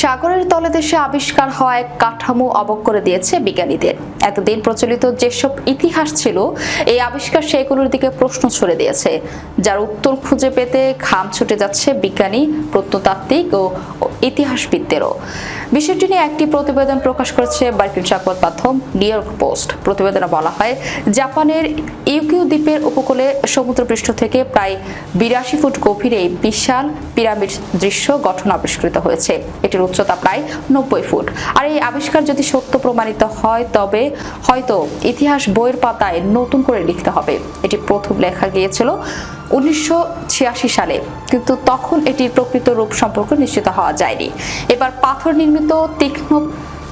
সাগরের তলদেশে আবিষ্কার হওয়া এক কাঠামো অবক করে দিয়েছে বিজ্ঞানীদের। এতদিন প্রচলিত যেসব ইতিহাস ছিল, এই আবিষ্কার সেগুলোর দিকে প্রশ্ন ছড়ে দিয়েছে। যার উত্তর খুঁজে পেতে ঘাম ছুটে যাচ্ছে বিজ্ঞানী, প্রত্নতাত্ত্বিক ও ইতিহাসবিদদেরও। বিষয়টি নিয়ে একটি প্রতিবেদন প্রকাশ করেছে মার্কিন সংবাদ মাধ্যম নিউ ইয়র্ক পোস্ট। প্রতিবেদনে বলা হয়, জাপানের ইউকিউ দ্বীপের উপকূলে সমুদ্রপৃষ্ঠ থেকে প্রায় বিরাশি ফুট গভীরে বিশাল পিরামিড দৃশ্য গঠন আবিষ্কৃত হয়েছে। এটির উচ্চতা প্রায় নব্বই ফুট। আর এই আবিষ্কার যদি সত্য প্রমাণিত হয়, তবে হয়তো ইতিহাস বইয়ের পাতায় নতুন করে লিখতে হবে। এটি প্রথম লেখা গিয়েছিল উনিশশো ছিয়াশি সালে, কিন্তু তখন এটির প্রকৃত রূপ সম্পর্কে নিশ্চিত হওয়া যায়নি। এবার পাথর নির্মিত তীক্ষ্ণ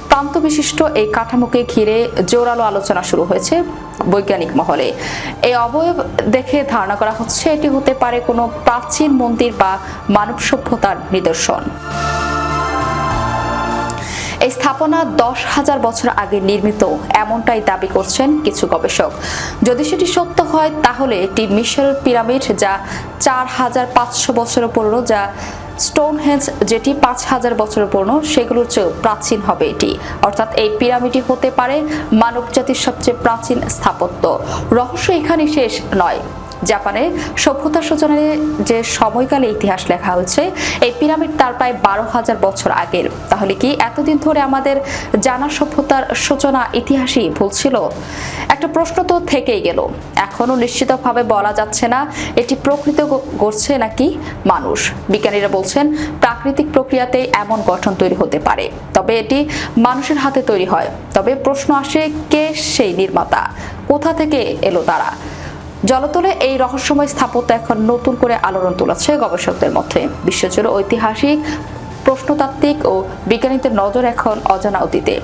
প্রান্ত বিশিষ্ট এই কাঠামোকে ঘিরে জোরালো আলোচনা শুরু হয়েছে বৈজ্ঞানিক মহলে। এই অবয়ব দেখে ধারণা করা হচ্ছে এটি হতে পারে কোনো প্রাচীন মন্দির বা মানব সভ্যতার নিদর্শন। এই স্থাপনা দশ হাজার বছর আগে নির্মিত, এমনটাই দাবি করছেন কিছু গবেষক। যদি সেটি সত্য হয়, তাহলে এটি মিশর পিরামিড, যা চার হাজার পাঁচশো বছরের পুরনো, যা স্টোনহেঞ্জ যেটি পাঁচ হাজার বছর পুরনো, সেগুলোর চেয়েও প্রাচীন হবে এটি। অর্থাৎ এই পিরামিডটি হতে পারে মানবজাতির সবচেয়ে প্রাচীন স্থাপত্য। রহস্য এখানে শেষ নয়। জাপানের সভ্যতা সূচনায় যে সময়কালে ইতিহাস লেখা হচ্ছে, এই পিরামিড তার প্রায় বারো হাজার বছর আগের। তাহলে কি এতদিন ধরে আমাদের জানা সভ্যতার সূচনা ইতিহাসই ভুল ছিল? একটা প্রশ্ন তো থেকেই গেল। এখনও নিশ্চিতভাবে বলা যাচ্ছে না, এটি প্রকৃত গড়ছে নাকি মানুষ। বিজ্ঞানীরা বলছেন, প্রাকৃতিক প্রক্রিয়াতে এমন গঠন তৈরি হতে পারে, তবে এটি মানুষের হাতে তৈরি হয়। তবে প্রশ্ন আসে, কে সেই নির্মাতা? কোথা থেকে এলো তারা? জলতলে এই রহস্যময় স্থাপত্য এখন নতুন করে আলোড়ন তুলেছে গবেষকদের মধ্যে। বিশ্বজুড়ে ঐতিহাসিক, প্রশ্নতাত্ত্বিক ও বিজ্ঞানীদের নজর এখন অজানা অতীতে।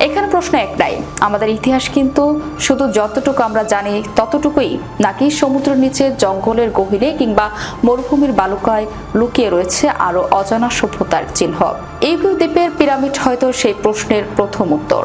এখানে প্রশ্ন একটাই আমাদের ইতিহাস কিন্তু শুধু যতটুকু আমরা জানি ততটুকুই, নাকি সমুদ্র নিচে জঙ্গলের গভীরে কিংবা মরুভূমির বালুকায় লুকিয়ে রয়েছে আরও অজানা সভ্যতার চিহ্ন? এই দ্বীপের পিরামিড হয়তো সেই প্রশ্নের প্রথম উত্তর।